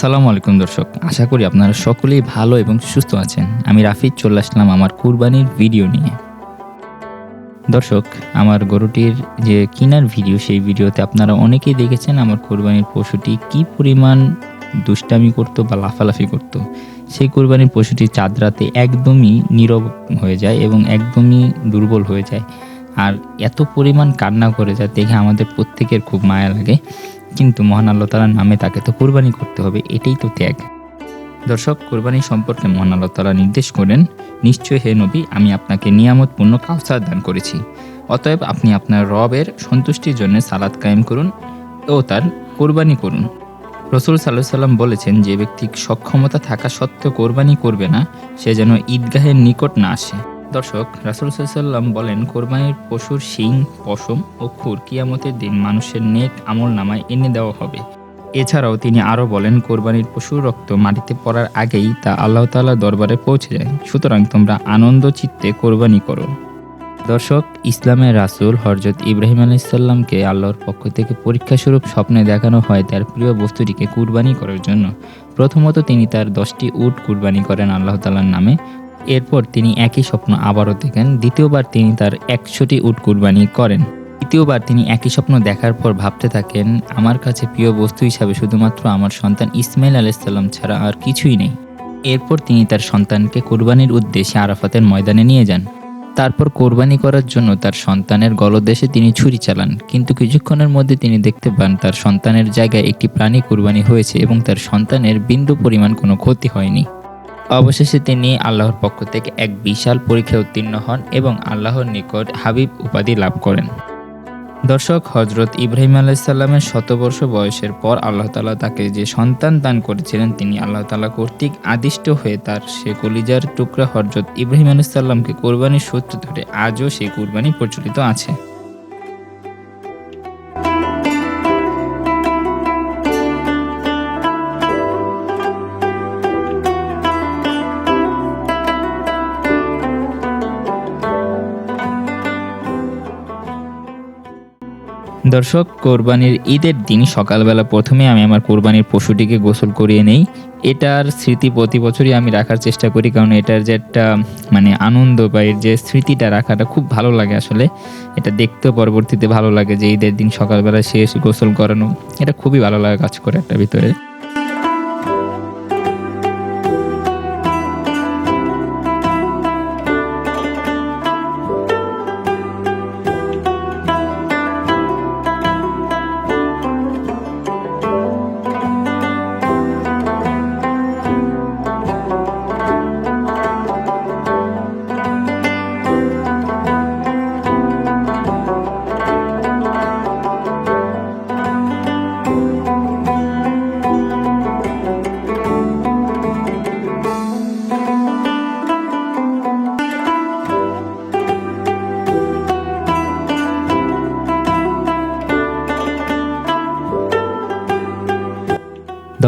আসসালামু আলাইকুম দর্শক। আশা করি আপনারা সকলেই ভালো এবং সুস্থ আছেন। আমি রাফিজ চলে আসলাম আমার কুরবানির ভিডিও নিয়ে। দর্শক, আমার গরুটির যে কিনার ভিডিও, সেই ভিডিওতে আপনারা অনেকেই দেখেছেন আমার কোরবানির পশুটি কি পরিমাণ দুষ্টামি করতো বা লাফালাফি করতো। সেই কোরবানির পশুটি চাঁদ রাতে একদমই নীরব হয়ে যায় এবং একদমই দুর্বল হয়ে যায়। আর এত পরিমাণ কান্না করে যা দেখে আমাদের প্রত্যেকের খুব মায়া লাগে। কিন্তু মহান আল্লাহ তালার নামে তাকে তো কোরবানি করতে হবে, এটাই তো ত্যাগ। দর্শক, কোরবানি সম্পর্কে মহান আল্লাহ তালা নির্দেশ করেন, নিশ্চয় হে নবী, আমি আপনাকে নিয়ামতপূর্ণ কাউসার দান করেছি। অতএব আপনি আপনার রবের সন্তুষ্টির জন্য সালাদ কায়েম করুন ও তার কোরবানি করুন। রসুল সাল্লাহ সাল্লাম বলেছেন, যে ব্যক্তি সক্ষমতা থাকা সত্ত্বেও কোরবানি করবে না, সে যেন ঈদগাহের নিকট না আসে। দর্শক, রাসুল সাল্লাম বলেন, কোরবানির পশুর শিং, পশম ও খুর কিয়ামতের দিন মানুষের নেক আমল নামায় এনে দেওয়া হবে। এছাড়াও তিনি আরও বলেন, কোরবানির পশুর রক্ত মাটিতে পড়ার আগেই তা আল্লাহ তাআলার দরবারে পৌঁছে যায়। সুতরাং তোমরা আনন্দ চিত্তে কোরবানি করো। দর্শক, ইসলামের রাসূল হরজত ইব্রাহিম আলাইসাল্লামকে আল্লাহর পক্ষ থেকে পরীক্ষাস্বরূপ স্বপ্নে দেখানো হয় তার প্রিয় বস্তুটিকে কুরবানি করার জন্য। প্রথমত তিনি তার দশটি উট কুরবানি করেন আল্লাহ তালার নামে। এরপর তিনি একই স্বপ্ন আবারও দেখেন, দ্বিতীয়বার তিনি তার একশোটি উট কুরবানি করেন। তৃতীয়বার তিনি একই স্বপ্ন দেখার পর ভাবতে থাকেন, আমার কাছে প্রিয় বস্তু হিসাবে শুধুমাত্র আমার সন্তান ইসমাইল আলাইসাল্লাম ছাড়া আর কিছুই নেই। এরপর তিনি তার সন্তানকে কোরবানির উদ্দেশ্যে আরাফাতের ময়দানে নিয়ে যান। তারপর কোরবানি করার জন্য তার সন্তানের গলদেশে তিনি ছুরি চালান, কিন্তু কিছুক্ষণের মধ্যে তিনি দেখতে পান তার সন্তানের জায়গায় একটি প্রাণী কোরবানি হয়েছে এবং তার সন্তানের বিন্দু পরিমাণ কোনো ক্ষতি হয়নি। অবশেষে তিনি আল্লাহর পক্ষ থেকে এক বিশাল পরীক্ষায় উত্তীর্ণ হন এবং আল্লাহর নিকট হাবিব উপাধি লাভ করেন। দর্শক হজরত ইব্রাহিম আলাইসাল্লামের শতবর্ষ বয়সের পর আল্লাহ তালা তাকে যে সন্তান দান করেছিলেন, তিনি আল্লাহ তালা কর্তৃক আদিষ্ট হয়ে তার সে কলিজার টুকরা হজরত ইব্রাহিম আলাইসাল্লামকে কোরবানির সূত্র ধরে আজও সেই কোরবানি প্রচলিত আছে। দর্শক, কোরবানির ঈদের দিন সকালবেলা প্রথমে আমি আমার কোরবানির পশুটিকে গোসল করিয়ে নেই। এটার স্মৃতি প্রতি বছরই আমি রাখার চেষ্টা করি, কারণ এটার যে একটা মানে আনন্দ বা এর যে স্মৃতিটা রাখাটা খুব ভালো লাগে আসলে। এটা দেখতেও পরবর্তীতে ভালো লাগে যে ঈদের দিন সকালবেলা শেষ গোসল করানো, এটা খুবই ভালো লাগে কাজ করে একটা ভিতরে।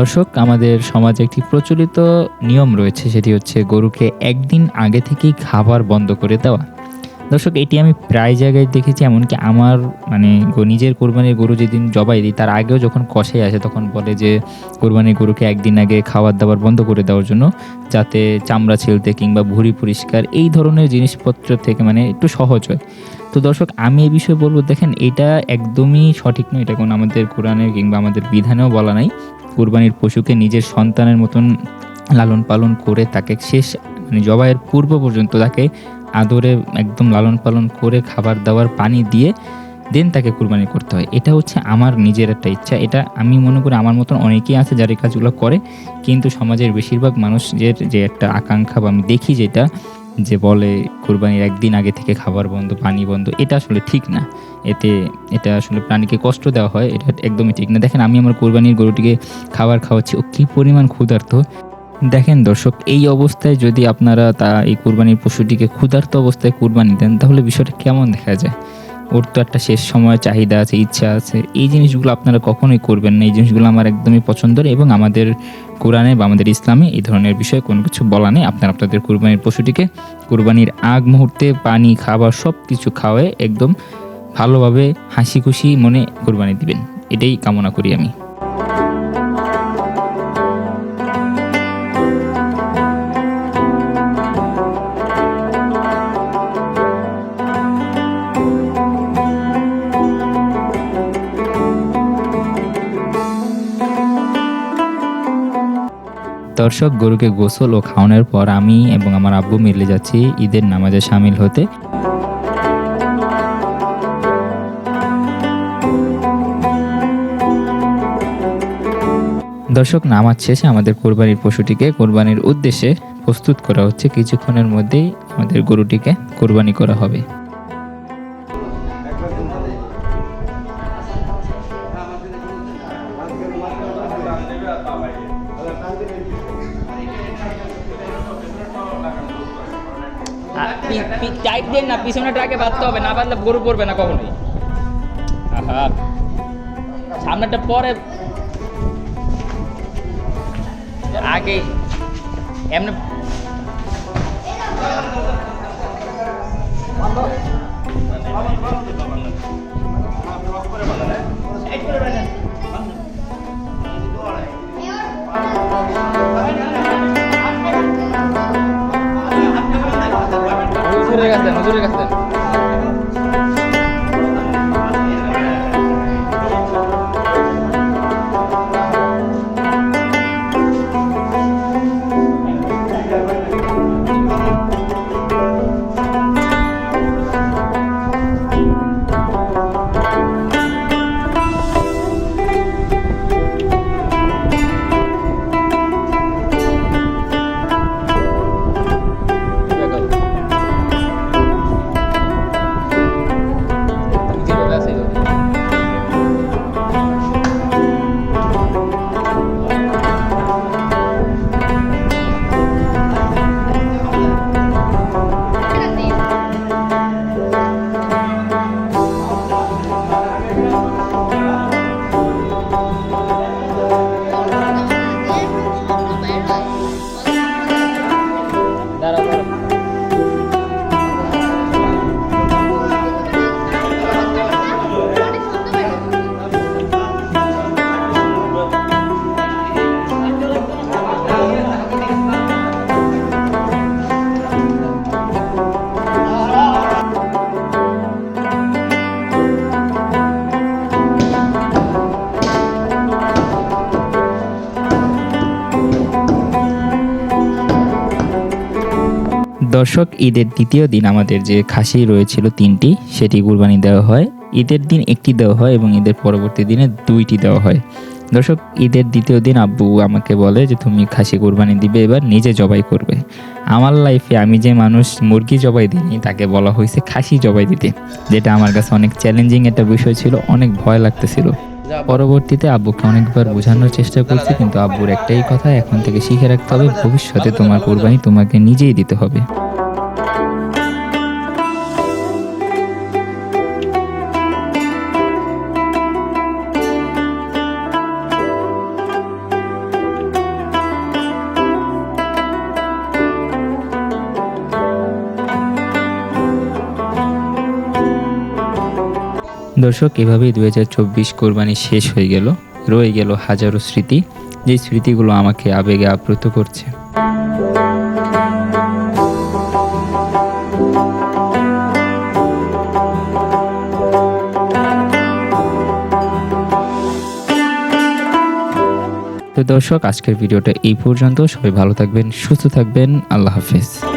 দর্শক, আমাদের সমাজে একটি প্রচলিত নিয়ম রয়েছে, সেটি হচ্ছে গরুকে একদিন আগে থেকেই খাবার বন্ধ করে দেওয়া। দর্শক, এটি আমি প্রায় জায়গায় দেখেছি, এমনকি আমার মানে নিজের কোরবানির গরু যেদিন জবাই দিই, তার আগেও যখন কষে আসে, তখন বলে যে কোরবানির গরুকে একদিন আগে খাবার দাবার বন্ধ করে দেওয়ার জন্য, যাতে চামড়া ছিলতে কিংবা ভুঁড়ি পরিষ্কার, এই ধরনের জিনিসপত্র থেকে মানে একটু সহজ হয়। তো দর্শক, আমি এই বিষয়ে বলব, দেখেন, এটা একদমই সঠিক নয়, এটা কোনো আমাদের কোরআনে কিংবা আমাদের বিধানেও বলা নাই। কোরবানির পশুকে নিজের সন্তানের মতন লালন পালন করে তাকে শেষ মানে জবাইয়ের পূর্ব পর্যন্ত তাকে আদরে একদম লালন পালন করে খাবার দাবার, পানি দিয়ে দেন তাকে কুরবানি করতে হয়। এটা হচ্ছে আমার নিজের একটা ইচ্ছা। এটা আমি মনে করি আমার মতন অনেকেই আছে যারা এই কাজগুলো করে। কিন্তু সমাজের বেশিরভাগ মানুষের যে একটা আকাঙ্ক্ষা বা আমি দেখি যেটা যে বলে কুরবানির একদিন আগে থেকে খাবার বন্ধ, পানি বন্ধ, এটা আসলে ঠিক না। এতে, এটা আসলে প্রাণীকে কষ্ট দেওয়া হয়, এটা একদমই ঠিক না। দেখেন, আমি আমার কোরবানির গরুটিকে খাবার খাওয়াচ্ছি, ও কী পরিমাণ ক্ষুধার্ত। দেখেন দর্শক, এই অবস্থায় যদি আপনারা তা, এই কোরবানির পশুটিকে ক্ষুধার্ত অবস্থায় কোরবানি দেন, তাহলে বিষয়টা কেমন দেখা যায়? ওর তো একটা শেষ সময়, চাহিদা আছে, ইচ্ছা আছে। এই জিনিসগুলো আপনারা কখনোই করবেন না। এই জিনিসগুলো আমার একদমই পছন্দের এবং আমাদের কোরআনে বা আমাদের ইসলামে এই ধরনের বিষয়ে কোনো কিছু বলা নেই। আপনারা আপনাদের কুরবানির পশুটিকে কোরবানির আগ মুহূর্তে পানি, খাবার সব কিছু খাওয়ায় একদম ভালোভাবে হাসি খুশি মনে কোরবানি দিবেন। এটাই কামনা করি আমি। দর্শক, গরুকে গোসল ও খাওয়ানোর পর আমি এবং আমার আব্বু মিলে যাচ্ছি ঈদের নামাজে সামিল হতে। দর্শক, নামাজ শেষে আমাদের কোরবানির পশুটিকে কোরবানির উদ্দেশ্যে প্রস্তুত করা হচ্ছে। কিছুক্ষণের মধ্যেই আমাদের গরুটিকে কোরবানি করা হবে। টাইট দেন না, পিছনে ট্রাকে বাঁধতে হবে, না বাঁধলে গরু পড়বে না কখনোই। সামনেটা পরে। আগে, এমনি হুজুরের কাছে হুজুরের কাছে দর্শক ঈদের দ্বিতীয় দিন আমাদের যে খাসি রয়েছিল তিনটি, সেটি কুরবানি দেওয়া হয়। ঈদের দিন একটি দেওয়া হয় এবং ঈদের পরবর্তী দিনে দুইটি দেওয়া হয়। দর্শক, ঈদের দ্বিতীয় দিন আব্বু আমাকে বলে যে, তুমি খাসি কুরবানি দিবে, এবার নিজে জবাই করবে। আমার লাইফে আমি যে মানুষ মুরগি জবাই দিইনি, তাকে বলা হয়েছে খাসি জবাই দিতে, যেটা আমার কাছে অনেক চ্যালেঞ্জিং একটা বিষয় ছিল, অনেক ভয় লাগতেছিল। পরবর্তীতে আব্বুকে অনেকবার বোঝানোর চেষ্টা করছি, কিন্তু আব্বুর একটাই কথা, এখন থেকে শিখে রাখতে হবে, ভবিষ্যতে তোমার কোরবানি তোমাকে নিজেই দিতে হবে। দর্শক, এভাবেই দু হাজার চব্বিশ কোরবানি শেষ হয়ে গেল, রয়ে গেল হাজারো স্মৃতি, যে স্মৃতিগুলো আমাকে আবেগে আপ্লুত করছে। তো দর্শক, আজকের ভিডিওটা এই পর্যন্ত। সবাই ভালো থাকবেন, সুস্থ থাকবেন। আল্লাহ হাফেজ।